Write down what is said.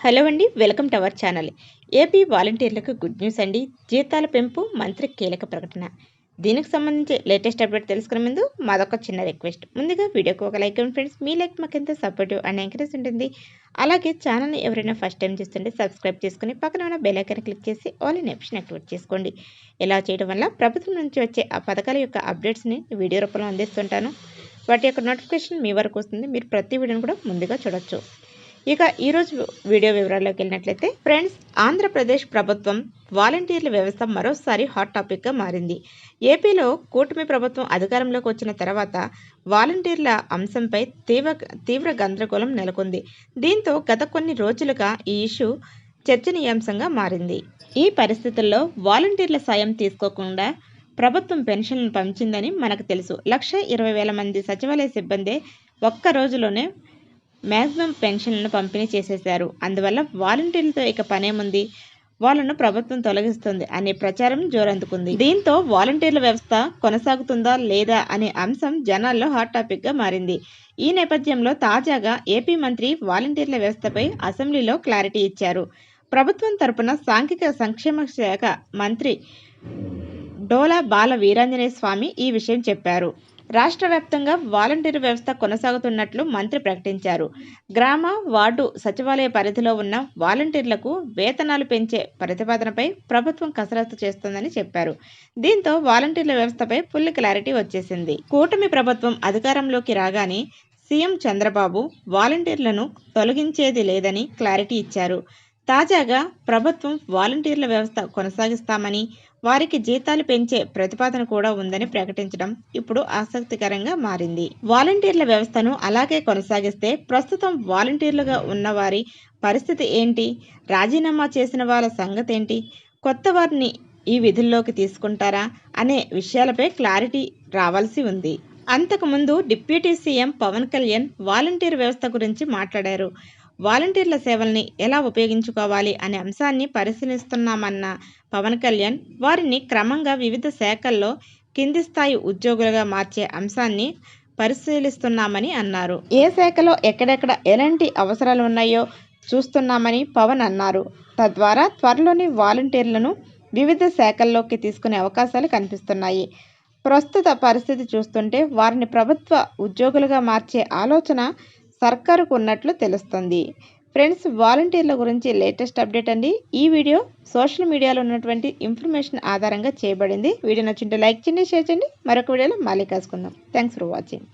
Hello అండి welcome to our channel. AP వాలంటీర్లకు good news అండి. జీతాల పెంపు మంత్రి కీలక ప్రకటన. దీనికి సంబంధించి లేటెస్ట్ అప్డేట్ తెలుసుకునే ముందు మాదొక చిన్న రిక్వెస్ట్. ముందుగా వీడియోకి ఒక లైక్ అండ్ ఫ్రెండ్స్. మీ లైక్ మాకు ఎంత సపోర్టివ్ అండ్ ఎంకరేజ్ ఉంటుంది. అలాగే ఛానల్ని ఎవరైనా ఫస్ట్ టైం చూస్తుంటే సబ్స్క్రైబ్ చేసుకుని పక్కన ఉన్న బెల్ ఐకాన్ క్లిక్ చేసి ఆల్ ఇన్ ఆప్షన్ యాక్టివేట్ చేసుకోండి. ఇలా చేయడం వల్ల ప్రభుత్వం నుంచి వచ్చే ఆ పథకాల యొక్క అప్డేట్స్ని వీడియో రూపంలో అందిస్తుంటాను. వాటి యొక్క నోటిఫికేషన్ మీ వరకు వస్తుంది. మీరు ప్రతి వీడియోని కూడా ముందుగా చూడొచ్చు. ఇక ఈరోజు వీడియో వివరాల్లోకి వెళ్ళినట్లయితే ఫ్రెండ్స్ ఆంధ్రప్రదేశ్ ప్రభుత్వం వాలంటీర్ల వ్యవస్థ మరోసారి హాట్ టాపిక్గా మారింది. ఏపీలో కూటమి ప్రభుత్వం అధికారంలోకి వచ్చిన తర్వాత వాలంటీర్ల అంశంపై తీవ్ర తీవ్ర గందరగోళం నెలకొంది. దీంతో గత కొన్ని రోజులుగా ఈ ఇష్యూ చర్చనీయాంశంగా మారింది. ఈ పరిస్థితుల్లో వాలంటీర్ల సాయం తీసుకోకుండా ప్రభుత్వం పెన్షన్లను పంచిందని మనకు తెలుసు. లక్ష ఇరవై వేల మంది సచివాలయ సిబ్బంది ఒక్క రోజులోనే మ్యాక్సిమం పెన్షన్లను పంపిణీ చేసేశారు. అందువల్ల వాలంటీర్లతో ఇక పనేముంది? వాళ్ళను ప్రభుత్వం తొలగిస్తుంది అనే ప్రచారం జోరందుకుంది. దీంతో వాలంటీర్ల వ్యవస్థ కొనసాగుతుందా లేదా అనే అంశం జనాల్లో హాట్ టాపిక్గా మారింది. ఈ నేపథ్యంలో తాజాగా ఏపీ మంత్రి వాలంటీర్ల వ్యవస్థపై అసెంబ్లీలో క్లారిటీ ఇచ్చారు. ప్రభుత్వం తరపున సాంఘిక సంక్షేమ శాఖ మంత్రి డోలా బాల వీరాంజనేయ స్వామి ఈ విషయం చెప్పారు. రాష్ట్ర వ్యాప్తంగా వాలంటీర్ వ్యవస్థ కొనసాగుతున్నట్లు మంత్రి ప్రకటించారు. గ్రామ వార్డు సచివాలయ పరిధిలో ఉన్న వాలంటీర్లకు వేతనాలు పెంచే ప్రతిపాదనపై ప్రభుత్వం కసరత్తు చేస్తోందని చెప్పారు. దీంతో వాలంటీర్ల వ్యవస్థపై ఫుల్ క్లారిటీ వచ్చేసింది. కూటమి ప్రభుత్వం అధికారంలోకి రాగానే సీఎం చంద్రబాబు వాలంటీర్లను తొలగించేది లేదని క్లారిటీ ఇచ్చారు. తాజాగా ప్రభుత్వం వాలంటీర్ల వ్యవస్థ కొనసాగిస్తామని వారికి జీతాలు పెంచే ప్రతిపాదన కూడా ఉందని ప్రకటించడం ఇప్పుడు ఆసక్తికరంగా మారింది. వాలంటీర్ల వ్యవస్థను అలాగే కొనసాగిస్తే ప్రస్తుతం వాలంటీర్లుగా ఉన్నవారి పరిస్థితి ఏంటి? రాజీనామా చేసిన వాళ్ళ సంగతి ఏంటి కొత్త వారిని ఈ విధుల్లోకి తీసుకుంటారా? అనే విషయాలపై క్లారిటీ రావాల్సి ఉంది. అంతకుముందు deputy CM Pawan Kalyan volunteer వ్యవస్థ గురించి మాట్లాడారు. వాలంటీర్ల సేవల్ని ఎలా ఉపయోగించుకోవాలి అనే అంశాన్ని పరిశీలిస్తున్నామన్న పవన్ కళ్యాణ్. వారిని క్రమంగా వివిధ శాఖల్లో కింది స్థాయి ఉద్యోగులుగా మార్చే అంశాన్ని పరిశీలిస్తున్నామని అన్నారు. ఏ శాఖలో ఎక్కడెక్కడ ఎలాంటి అవసరాలు ఉన్నాయో చూస్తున్నామని పవన్ అన్నారు. తద్వారా త్వరలోని వాలంటీర్లను వివిధ శాఖల్లోకి తీసుకునే అవకాశాలు కనిపిస్తున్నాయి. ప్రస్తుత పరిస్థితి చూస్తుంటే వారిని ప్రభుత్వ ఉద్యోగులుగా మార్చే ఆలోచన సర్కారుకు ఉన్నట్లు తెలుస్తుంది. ఫ్రెండ్స్ వాలంటీర్ల గురించి లేటెస్ట్ అప్డేట్ అండి. ఈ వీడియో సోషల్ మీడియాలో ఉన్నటువంటి ఇన్ఫర్మేషన్ ఆధారంగా చేయబడింది. వీడియో నచ్చింటే లైక్ చేయండి షేర్ చేయండి. మరొక వీడియోలో మళ్ళీ కలుసుకుందాం. Thanks for watching.